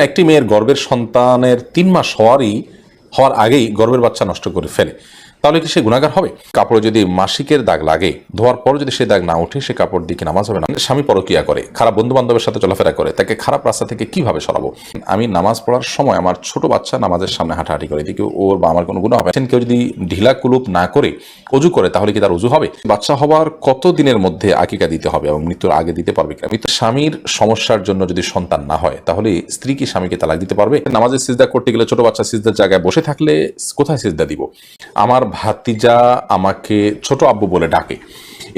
একটি মেয়ের গর্বের সন্তানের তিন মাস হওয়ারই হওয়ার আগেই গর্বের বাচ্চা নষ্ট করে ফেলে। তাহলে কি সে গুণাগার হবে? কাপড়ে যদি মাসিকের দাগ লাগে, ধোয়ার পর যদি সে দাগ না উঠে সে কাপড় দিকে নামাজ হবে না? স্বামী পরকিয়া করে, খারাপ বন্ধু বান্ধবের সাথে চলাফেরা করে, তাকে খারাপ রাস্তা থেকে কীভাবে সরাবো? আমি নামাজ পড়ার সময় আমার ছোট বাচ্চা নামাজের সামনে হাঁটাহাঁটি করে এদিকে ওর বা আমার কোনো গুণা হবে। কেউ যদি ঢিলা কুলুপ না করে, অজু করে, তাহলে কি তার অজু হবে? বাচ্চা হওয়ার কত দিনের মধ্যে আকিকা দিতে হবে এবং মৃত্যুর আগে দিতে পারবে কিনা? মৃত্যু স্বামীর সমস্যার জন্য যদি সন্তান না হয়, তাহলে স্ত্রী কি স্বামীকে তালাক দিতে পারবে? নামাজের সিজদা করতে গেলে ছোট বাচ্চা সিজদার জায়গায় বসে থাকলে কোথায় সিজদা দিব? আমার ভাতিজা আমাকে ছোট আব্বু বলে ডাকে।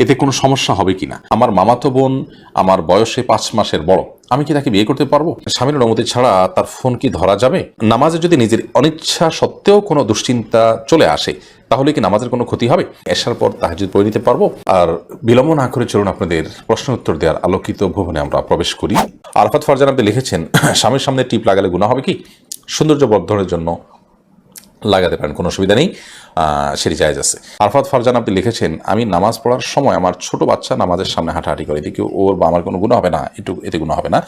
এতে কোনো সমস্যা হবে কিনা? আমার মামাতো বোন আমার বয়সে পাঁচ মাসের বড়। আমি কি তাকে বিয়ে করতে পারব? স্বামীর অনুমতি ছাড়া তার ফোন কি ধরা যাবে? নামাজে যদি নিজের অনিচ্ছা সত্ত্বেও কোনো দুশ্চিন্তা চলে আসে, তাহলে কি নামাজের কোনো ক্ষতি হবে? এসার পর তাহাজুদ পড়ে নিতে পারব? আর বিলম্ব না করে চলুন আপনাদের প্রশ্ন উত্তর দেওয়ার আলোকিত ভবনে আমরা প্রবেশ করি। আরফাত ফারজান আপনি লিখেছেন, স্বামীর সামনে টিপ লাগালে গুণা হবে কি? সৌন্দর্য বর্ধনের জন্য লাগাতে পারেন, কোনো অসুবিধা নেই সেটি জায়জ আছে। আরফাত ফারজান আপনি লিখেছেন, আমি নামাজ পড়ার সময় আমার ছোট বাচ্চা নামাজের সামনে হাঁটাহাঁটি করে এদিকে ওর বা আমার কোনো গুণ হবে না একটু এতে গুণ হবে না।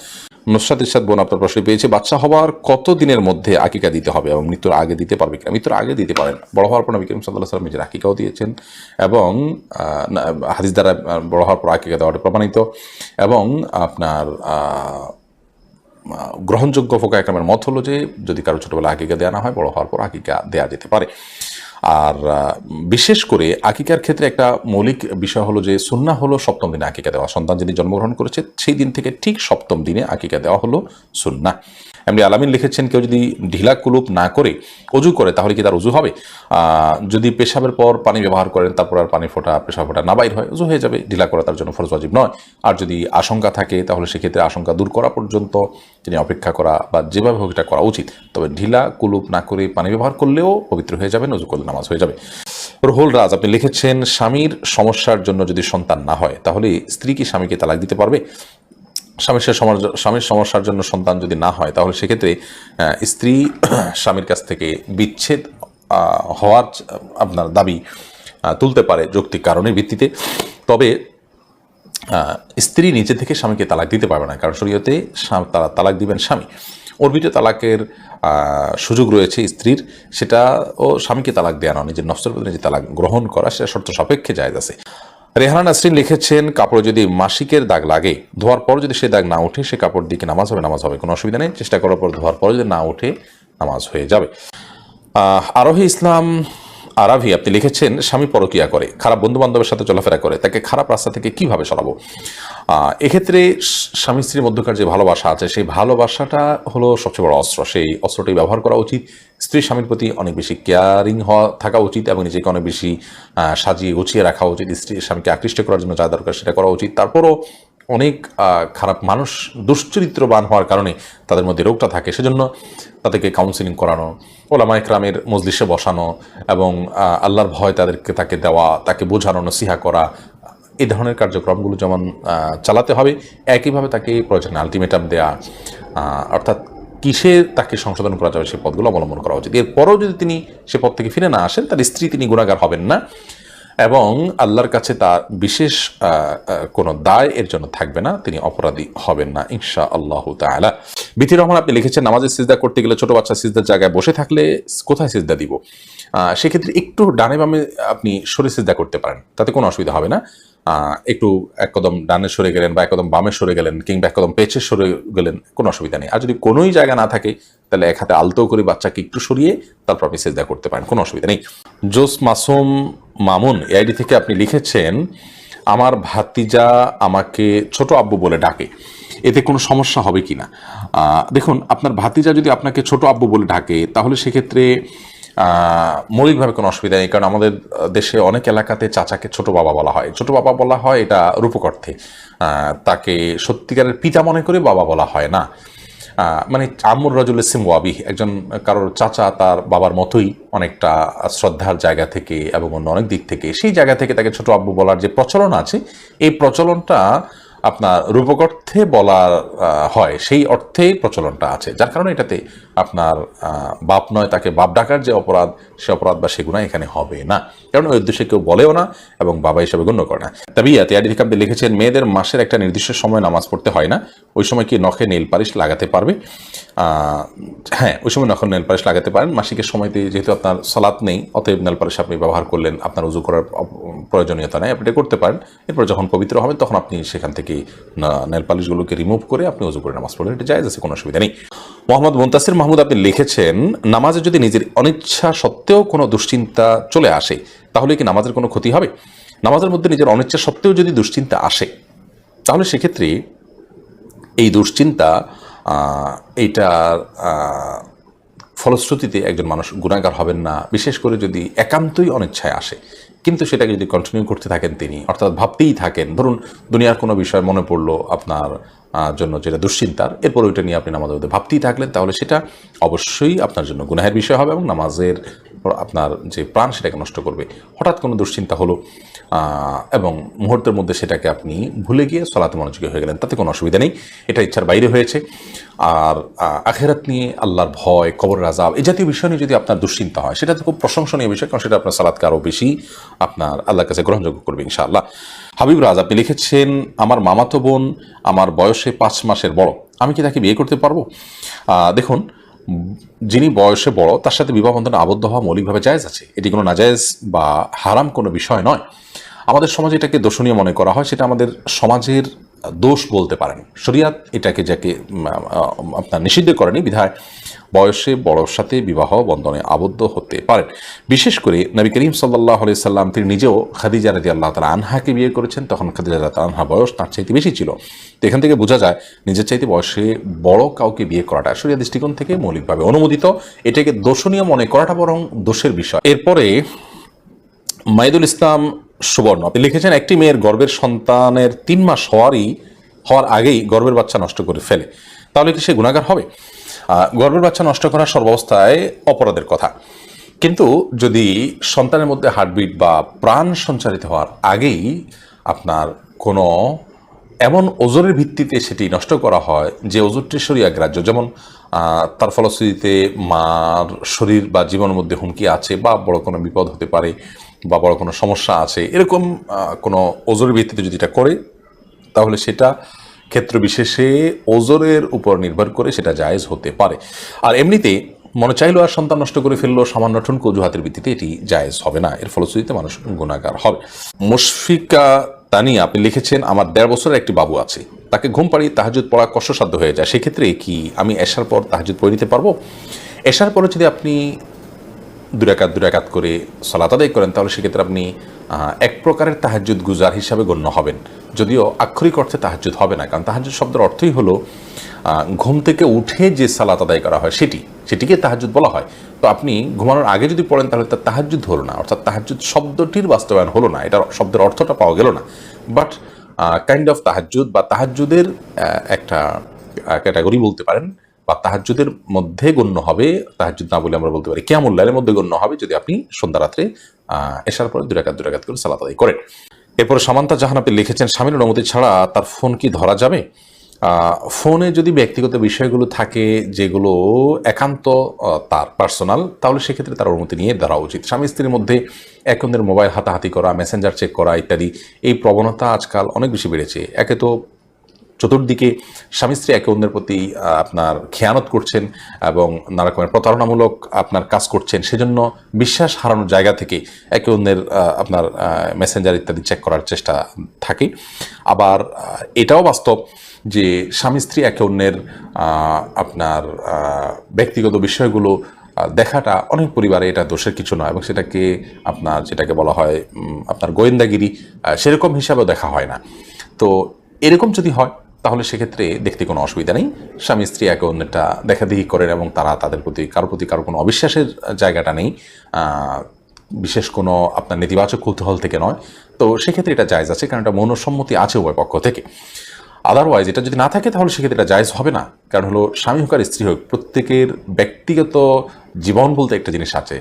নুসরাত ইরশাদ বোন আপনার প্রশ্ন পেয়েছে, বাচ্চা হওয়ার কত দিনের মধ্যে আকিকা দিতে হবে এবং মৃত্যুর আগে দিতে পারবে কিনা? মৃত্যুর আগে দিতে পারেন। বড় হওয়ার পর নবী করিম সাল্লাহ সাল্লাম নিজের আকিকাও দিয়েছেন এবং হাদিস দ্বারা বড় হওয়ার পর আকিকা দেওয়াটা প্রমাণিত এবং আপনার গ্রহণযোগ্য ফোকা একরামের মত হলো যে, যদি কারও ছোটোবেলা আকিকা দেওয়া না হয়, বড় হওয়ার পর আকিকা দেওয়া যেতে পারে। আর বিশেষ করে আকিকার ক্ষেত্রে একটা মৌলিক বিষয় হলো যে সুন্না হলো সপ্তম দিনে আকিকা দেওয়া। সন্তান যিনি জন্মগ্রহণ করেছে, সেই দিন থেকে ঠিক সপ্তম দিনে আকিকা দেওয়া হলো সুন্না এমনি আলামিন লিখেছেন, কেউ যদি ঢিলা কুলুপ না করে অজু করে, তাহলে কি তার অজু হবে? যদি পেশাবের পর পানি ব্যবহার করেন, তারপর আর পানি ফোটা, পেশাব ফোটা না বাইর হয়, অজু হয়ে যাবে। ঢিলা করা তার জন্য ফরজ নয়। আর যদি আশঙ্কা থাকে, তাহলে সেক্ষেত্রে আশঙ্কা দূর করা পর্যন্ত তিনি অপেক্ষা করা বা যেভাবে হোক এটা করা উচিত। তবে ঢিলা কুলুপ না করে পানি ব্যবহার করলেও পবিত্র হয়ে যাবে নজু করলে নামাজ হয়ে যাবে। রুহুল রাজ, আপনি লিখেছেন, স্বামীর সমস্যার জন্য যদি সন্তান না হয়, তাহলে স্ত্রী কি স্বামীকে তালাক দিতে পারবে? স্বামীর স্বামীর সমস্যার জন্য সন্তান যদি না হয়, তাহলে সেক্ষেত্রে স্ত্রী স্বামীর কাছ থেকে বিচ্ছেদ হওয়ার আপনার দাবি তুলতে পারে যৌক্তিক কারণের ভিত্তিতে। তবে স্ত্রী নিজে থেকে স্বামীকে তালাক দিতে পারবে না, কারণ শরীয়তে তারা তালাক দিবেন স্বামী। অর্বিত তালাকের সুযোগ রয়েছে স্ত্রীর, সেটা ও স্বামীকে তালাক দেওয়া নয়, নিজের নষ্টের প্রতি নিজে তালাক গ্রহণ করা, সেটা শর্ত সাপেক্ষে জায়জ আছে। রেহানা নাসরিন লিখেছেন, কাপড় যদি মাসিকের দাগ লাগে, ধোয়ার পর যদি সে দাগ না ওঠে, সে কাপড় দিকে নামাজ হবে? নামাজ হবে, কোনো অসুবিধা নেই। চেষ্টা করার পর ধোয়ার পর যদি না ওঠে, নামাজ হয়ে যাবে। আরোহী ইসলাম আরাভি, আপনি লিখেছেন, স্বামী পরকিয়া করে, খারাপ বন্ধু বান্ধবের সাথে চলাফেরা করে, তাকে খারাপ রাস্তা থেকে কীভাবে সরাবো? এক্ষেত্রে স্বামী স্ত্রীর মধ্যকার যে ভালোবাসা আছে, সেই ভালোবাসাটা হলো সবচেয়ে বড় অস্ত্র। সেই অস্ত্রটি ব্যবহার করা উচিত। স্ত্রী স্বামীর প্রতি অনেক বেশি কেয়ারিং হওয়া থাকা উচিত এবং নিজেকে অনেক বেশি সাজিয়ে গুছিয়ে রাখা উচিত। স্ত্রী স্বামীকে আকৃষ্ট করার জন্য যা দরকার সেটা করা উচিত। তারপরও অনেক খারাপ মানুষ দুশ্চরিত্রবান হওয়ার কারণে তাদের মধ্যে রোগটা থাকে। সেজন্য তাদেরকে কাউন্সিলিং করানো, ওলামা একরামের মজলিসে বসানো এবং আল্লাহর ভয় তাদেরকে, তাকে দেওয়া, তাকে বোঝানো, নসিহা করা এই ধরনের কার্যক্রমগুলো যেমন চালাতে হবে, একইভাবে তাকে প্রয়োজনে আলটিমেটাম দেয়া অর্থাৎ কিসে তাকে সংশোধন করা যাবে সেই পদগুলো অবলম্বন করা উচিত। এরপরও যদি তিনি সে পদ থেকে ফিরে না আসেন তার স্ত্রী তিনি গুণাগার হবেন না এবং আল্লাহর কাছে তার বিশেষ কোনো দায় এর জন্য থাকবে না, তিনি অপরাধী হবেন না ইনশা আল্লাহ তাআলা। বিথি রহমান, আপনি লিখেছেন, নামাজের সিজদা করতে গেলে ছোট বাচ্চা সিজদার জায়গায় বসে থাকলে কোথায় সিজদা দিব? সেক্ষেত্রে একটু ডানে বামে আপনি সরে সিজদা করতে পারেন, তাতে কোনো অসুবিধা হবে না। একটু এক কদম ডানে সরে গেলেন বা এক কদম বামে সরে গেলেন কিংবা এক কদম পেছে সরে গেলেন, কোনো অসুবিধা নেই। আর যদি কোনোই জায়গা না থাকে, তাহলে এক হাতে আলতো করে বাচ্চাকে একটু সরিয়ে তারপর আপনি সেজদা করতে পারেন, কোনো অসুবিধা নেই। জোস মাসুম মামুন, এআইডি থেকে আপনি লিখেছেন, আমার ভাতিজা আমাকে ছোট আব্বু বলে ডাকে। এতে কোনো সমস্যা হবে কি না দেখুন, আপনার ভাতিজা যদি আপনাকে ছোট আব্বু বলে ডাকে, তাহলে সেক্ষেত্রে মৌলিকভাবে কোনো অসুবিধা নেই কারণ আমাদের দেশে অনেক এলাকাতে চাচাকে ছোট বাবা বলা হয়। ছোট বাবা বলা হয় এটা রূপক অর্থে তাকে সত্যিকারের পিতা মনে করে বাবা বলা হয় না। মানে আমর রাজুল ইসিম ওয়াবি একজন কারোর চাচা তার বাবার মতোই অনেকটা শ্রদ্ধার জায়গা থেকে এবং অন্য অনেক দিক থেকে। সেই জায়গা থেকে তাকে ছোট আব্বু বলার যে প্রচলন আছে এই প্রচলনটা আপনার রূপক অর্থে বলা আহ, হয় সেই অর্থেই প্রচলনটা আছে। যার কারণে এটাতে আপনার বাপ নয়, তাকে বাপ ডাকার যে অপরাধ, সে অপরাধ বা সে গুণা এখানে হবে না। কারণ ওই উদ্দেশ্যে কেউ বলেও না এবং বাবা হিসেবে গণ্য করে না। তবে ইয়াতে আদি থেকে লিখেছেন, মেয়েদের মাসের একটা নির্দিষ্ট সময় নামাজ পড়তে হয় না। ওই সময় কি নখে নেল পালিশ লাগাতে পারবে? হ্যাঁ ওই সময় নখে নেল লাগাতে পারেন। মাসিকের সময়তে যেহেতু আপনার সালাত নেই, অতএব নেল পালিশ আপনি ব্যবহার করলেন, আপনার উজু করার প্রয়োজনীয়তা নেই। আপনি করতে পারেন। এরপর যখন পবিত্র হবে, তখন আপনি সেখান থেকে নেল পালিশগুলোকে রিমুভ করে আপনি উজু করে নামাজ পড়লেন। এটা জায়েজ আছে, কোনো অসুবিধা নেই। মোহাম্মদ মুন্তাসির মাহমুদ আপনি লিখেছেন, নামাজে যদি নিজের অনিচ্ছা সত্ত্বেও কোনো দুশ্চিন্তা চলে আসে, তাহলে কি নামাজের কোনো ক্ষতি হবে? নামাজের মধ্যে নিজের অনিচ্ছা সত্ত্বেও যদি দুশ্চিন্তা আসে, তাহলে সেক্ষেত্রে এই দুশ্চিন্তা এইটার ফলশ্রুতিতে একজন মানুষ গুণাগার হবেন না। বিশেষ করে যদি একান্তই অনিচ্ছায় আসে। কিন্তু সেটাকে যদি কন্টিনিউ করতে থাকেন তিনি, অর্থাৎ ভাবতেই থাকেন, ধরুন দুনিয়ার কোনো বিষয় মনে পড়ল আপনার জন্য যেটা দুশ্চিন্তার, এরপর ওইটা নিয়ে আপনি নামাজের মধ্যে ভাবতেই থাকলেন, তাহলে সেটা অবশ্যই আপনার জন্য গুনাহের বিষয় হবে এবং নামাজের আপনার যে প্রাণ সেটাকে নষ্ট করবে। হঠাৎ কোনো দুশ্চিন্তা হলো এবং মুহূর্তের মধ্যে সেটাকে আপনি ভুলে গিয়ে সলাতে মনোযোগী হয়ে গেলেন। তাতে কোনো অসুবিধা নেই। এটা ইচ্ছার বাইরে হয়েছে। আর আখেরাত নিয়ে আল্লাহর ভয় কবর রাজাব এই জাতীয় বিষয় নিয়ে যদি আপনার দুশ্চিন্তা হয়, সেটা তো খুব প্রশংসনীয় বিষয়, কারণ সেটা আপনার সালাদকে আরও বেশি আপনার আল্লাহর কাছে গ্রহণযোগ্য করবে ইনশাআল্লাহ। হাবিব রাজ আপনি লিখেছেন, আমার মামাতো বোন, আমার বয়সে পাঁচ মাসের বড়, আমি কি তাকে বিয়ে করতে পারব? দেখুন যিনি বয়সে বড়, তার সাথে বিবাহ বন্ধনে আবদ্ধ হওয়া মৌলিকভাবে জায়েজ আছে। এটি কোনো নাজায়েজ বা হারাম কোনো বিষয় নয়। আমাদের সমাজে এটাকে দোষণীয় মনে করা হয়, সেটা আমাদের সমাজের দোষ বলতে পারেন। শরিয়াত এটাকে যাকে আপনার নিষিদ্ধ করেনি, বিধায় বয়সে, বড়র সাথে বিবাহ বন্ধনে আবদ্ধ হতে পারেন। বিশেষ করে নবী করিম সাল্লাহ আলি সাল্লাম, তিনি নিজেও খাদিজা রাজি আল্লাহ তালা আনহাকে বিয়ে করেছেন। তখন খাদিজা রাজি আনহা বয়স তার চাইতে বেশি ছিল। তো এখান থেকে বোঝা যায়, নিজের চাইতে বয়সে বড় কাউকে বিয়ে করাটা শরিয়া দৃষ্টিকোণ থেকে মৌলিকভাবে অনুমোদিত। এটাকে দোষণীয় মনে করাটা বরং দোষের বিষয়। এরপরে মাইদুল ইসলাম সুবর্ণ। আপনি লিখেছেন, একটি মেয়ের গর্বের সন্তানের তিন মাস হওয়ারই, হওয়ার আগেই গর্বের বাচ্চা নষ্ট করে ফেলে। তাহলে কি সে গুণাগার হবে? গর্বের বাচ্চা নষ্ট করা সর্বাবস্থায় অপরাধের কথা। কিন্তু যদি সন্তানের মধ্যে হার্টবিট বা প্রাণ সঞ্চারিত হওয়ার আগেই আপনার কোনো এমন ওজনের ভিত্তিতে সেটি নষ্ট করা হয় যে ওজনটি সরিয়া গ্রাহ্য যেমন তার ফলশ্রুতিতে মার শরীর বা জীবনের মধ্যে হুমকি আছে বা বড় কোনো বিপদ হতে পারে। বা বড় কোনো সমস্যা আছে, এরকম কোনো ওজনের ভিত্তিতে যদি এটা করে, তাহলে সেটা ক্ষেত্র বিশেষে ওজনের উপর নির্ভর করে সেটা জায়েজ হতে পারে। আর এমনিতে মনে চাইলো আর সন্তান নষ্ট করে ফেলল, সামান্য ঠুনকো অজুহাতের ভিত্তিতে এটি জায়েজ হবে না, এর ফলশ্রুতিতে মানুষ গুণাগার হবে। মুশফিকা তানি, আপনি লিখেছেন, আমার দেড় বছরের একটি বাবু আছে, তাকে ঘুম পাড়িয়ে তাহাজুদ পড়া কষ্টসাধ্য হয়ে যায়, সেক্ষেত্রে কি আমি এসার পর তাহাজুদ পড়ে নিতে পারব? এসার পরে যদি আপনি দুরাকাত দুরাকাত করে সলাত আদায় করেন, তাহলে সেক্ষেত্রে আপনি এক প্রকারের তাহাজুদ গুজার হিসাবে গণ্য হবেন। যদিও আক্ষরিক অর্থে তাহাজুদ হবে না, কারণ তাহাজুদ শব্দের অর্থই হলো ঘুম থেকে উঠে যে সালাত আদায় করা হয় সেটি, সেটিকে তাহাজুদ বলা হয়। তো আপনি ঘুমানোর আগে যদি পড়েন, তাহলে তার তাহাজুদ হলো না, অর্থাৎ তাহাজুদ শব্দটির বাস্তবায়ন হলো না, এটার শব্দের অর্থটা পাওয়া গেল না। বাট কাইন্ড অফ তাহাজুদ বা তাহাজুদের একটা ক্যাটাগরি বলতে পারেন বা তাহাজুদের মধ্যে গণ্য হবে তাহাজুদ না বলে আমরা বলতে পারি কেমন লাইনের মধ্যে গণ্য হবে যদি আপনি সন্ধ্যা রাত্রে এসার পরে দুরাকাত দুরাকাত করে সালাত আদায় করেন। এরপরে সামান্তা জাহান আপনি লিখেছেন, স্বামীর অনুমতি ছাড়া তার ফোন কি ধরা যাবে? ফোনে যদি ব্যক্তিগত বিষয়গুলো থাকে যেগুলো একান্ত তার পার্সোনাল, তাহলে সেক্ষেত্রে তার অনুমতি নিয়ে ধরা উচিত। স্বামী স্ত্রীর মধ্যে এক অন্যের মোবাইল হাতাহাতি করা, মেসেঞ্জার চেক করা ইত্যাদি, এই প্রবণতা আজকাল অনেক বেশি বেড়েছে। একে তো চতুর্দিকে স্বামী স্ত্রী একে অন্যের প্রতি আপনার খেয়ানত করছেন এবং নানা রকমের প্রতারণামূলক আপনার কাজ করছেন। সেজন্য বিশ্বাস হারানোর জায়গা থেকে একে অন্যের আপনার মেসেঞ্জার ইত্যাদি চেক করার চেষ্টা থাকে। আবার এটাও বাস্তব যে স্বামী স্ত্রী একে অন্যের আপনার ব্যক্তিগত বিষয়গুলো দেখাটা অনেক পরিবারে এটা দোষের কিছু নয় এবং সেটাকে আপনার, যেটাকে বলা হয় আপনার গোয়েন্দাগিরি সেরকম হিসাবেও দেখা হয় না। তো এরকম যদি হয় তাহলে সেক্ষেত্রে দেখতে কোনো অসুবিধা নেই। স্বামী, স্ত্রী একে অন্যটা দেখাদেখি করেন এবং তারা তাদের প্রতি, কারোর প্রতি কারও কোনো অবিশ্বাসের জায়গাটা নেই। বিশেষ কোনো আপনার নেতিবাচক কৌতূহল থেকে নয়। তো সেক্ষেত্রে এটা জায়জ আছে, কারণ এটা মনসম্মতি আছে উভয় পক্ষ থেকে। আদারওয়াইজ এটা যদি না থাকে, তাহলে সেক্ষেত্রে এটা জায়জ হবে না। কারণ হলো, স্বামী হোক আর স্ত্রী হোক, প্রত্যেকের ব্যক্তিগত জীবন বলতে একটা জিনিস আছে।